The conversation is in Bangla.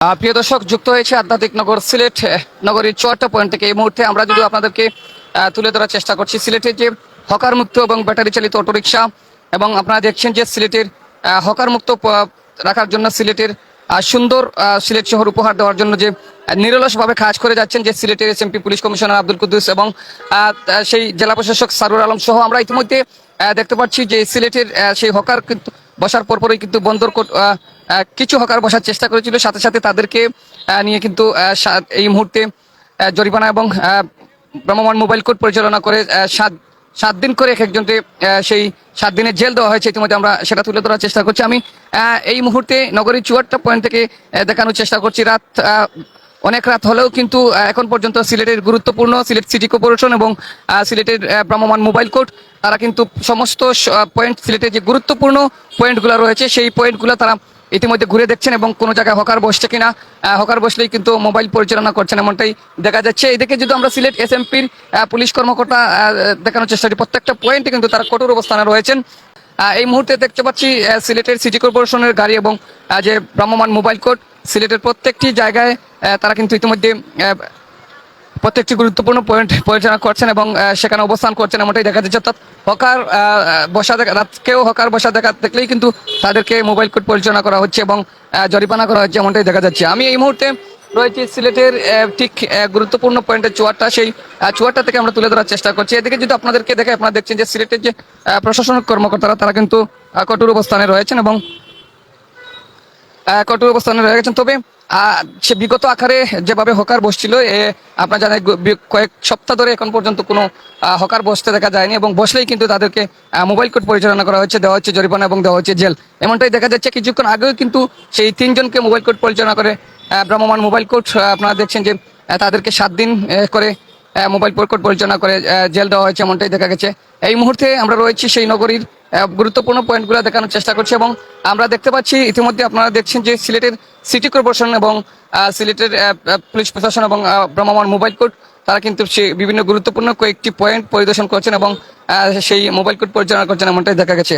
প্রিয় দর্শক, যুক্ত হয়েছে আধ্যাত্মিক নগর সিলেট নগরীর চুয়াট্টা পয়েন্ট থেকে এই মুহূর্তে আমরা যদি আপনাদেরকে তুলে ধরার চেষ্টা করছি, সিলেটের যে হকার মুক্ত এবং ব্যাটারি চালিত অটোরিকশা এবং আপনারা দেখছেন যে সিলেটের হকার মুক্ত রাখার জন্য সিলেটের সুন্দর সিলেট শহর উপহার দেওয়ার জন্য যে নিরলসভাবে কাজ করে যাচ্ছেন যে সিলেটের SMP police commissioner Abdul Quddus এবং সেই জেলা প্রশাসক সারুর আলম সহ আমরা ইতিমধ্যে দেখতে পাচ্ছি যে সিলেটের সেই হকার কিন্তু বসার পরপরই কিন্তু বন্দর কিছু হকার বসার চেষ্টা করেছিল সাথে সাথে তাদেরকে নিয়ে কিন্তু এই মুহূর্তে জরিমানা এবং আহ, ভ্রাম্যমাণ মোবাইল কোর্ট পরিচালনা করে সাত সাত দিন করে এক একজনকে সেই সাত দিনের জেল দেওয়া হয়েছে ইতিমধ্যে আমরা সেটা তুলে ধরার চেষ্টা করছি। আমি এই মুহূর্তে নগরীর চুয়াট্টা পয়েন্ট থেকে দেখানোর চেষ্টা করছি। রাত অনেক রাত হলেও কিন্তু এখন পর্যন্ত সিলেটের গুরুত্বপূর্ণ সিলেট সিটি কর্পোরেশন এবং সিলেটের আহ, ভ্রাম্যমাণ মোবাইল কোর্ট তারা কিন্তু সমস্ত পয়েন্ট সিলেটের যে গুরুত্বপূর্ণ পয়েন্টগুলো রয়েছে সেই পয়েন্টগুলো তারা ইতিমধ্যে ঘুরে দেখছেন এবং কোনো জায়গায় হকার বসছে কিনা হকার বসলেই কিন্তু মোবাইল পরিচালনা করছেন এমনটাই দেখা যাচ্ছে। এদিকে যদি আমরা সিলেট এসএমপির পুলিশ কর্মকর্তা দেখানোর চেষ্টা করি, প্রত্যেকটা পয়েন্টে কিন্তু তারা কঠোর অবস্থানে রয়েছেন। এই মুহূর্তে দেখতে পাচ্ছি সিলেটের সিটি কর্পোরেশনের গাড়ি এবং যে ভ্রাম্যমাণ মোবাইল কোর্ট সিলেটের প্রত্যেকটি জায়গায় তারা কিন্তু ইতিমধ্যে প্রত্যেকটি গুরুত্বপূর্ণ পয়েন্ট পরিচালনা করছেন এবং সেখানে অবস্থান করছেন এমনটাই দেখা যাচ্ছে। অর্থাৎ হকার বসা দেখা রাতকেও হকার বসা দেখা দেখলেই কিন্তু তাদেরকে মোবাইল কোড পরিচালনা করা হচ্ছে এবং জরিমানা করা হচ্ছে এমনটাই দেখা যাচ্ছে। আমি এই মুহূর্তে রয়েছে সিলেটের ঠিক গুরুত্বপূর্ণ পয়েন্টের চুয়ারটা সেই চুয়াটা থেকে আমরা তুলে ধরার চেষ্টা করছি। এদিকে যদি আপনাদেরকে দেখে আপনারা দেখছেন যে সিলেটের যে প্রশাসনিক কর্মকর্তারা, তারা কিন্তু কঠোর অবস্থানে রয়েছেন এবং কঠোর অবস্থানে রয়ে গেছেন। তবে সে বিগত আকারে যেভাবে হকার বসছিল এ আপনার জানেন কয়েক সপ্তাহ ধরে এখন পর্যন্ত কোনো হকার বসতে দেখা যায়নি এবং বসলেই কিন্তু তাদেরকে মোবাইল কোড পরিচালনা করা হচ্ছে দেওয়া হচ্ছে জরিমানা এবং দেওয়া হচ্ছে জেল। এমনটাই দেখা যাচ্ছে কিছুক্ষণ আগেও কিন্তু সেই তিনজনকে মোবাইল কোড পরিচালনা করে আহ, ভ্রাম্যমাণ মোবাইল কোড আপনারা দেখছেন যে তাদেরকে সাত দিন করে মোবাইল কোড পরিচালনা করে জেল দেওয়া হয়েছে এমনটাই দেখা গেছে। এই মুহূর্তে আমরা রয়েছি সেই নগরীর গুরুত্বপূর্ণ পয়েন্টগুলো দেখানোর চেষ্টা করছি এবং আমরা দেখতে পাচ্ছি ইতিমধ্যে আপনারা দেখছেন যে সিলেটের সিটি কর্পোরেশন এবং সিলেটের পুলিশ প্রশাসন এবং আহ, ভ্রাম্যমাণ মোবাইল কোর্ট তারা কিন্তু সেই বিভিন্ন গুরুত্বপূর্ণ কয়েকটি পয়েন্ট পরিদর্শন করছেন এবং সেই মোবাইল কোর্ট পরিচালনা করছেন এমনটাই দেখা গেছে।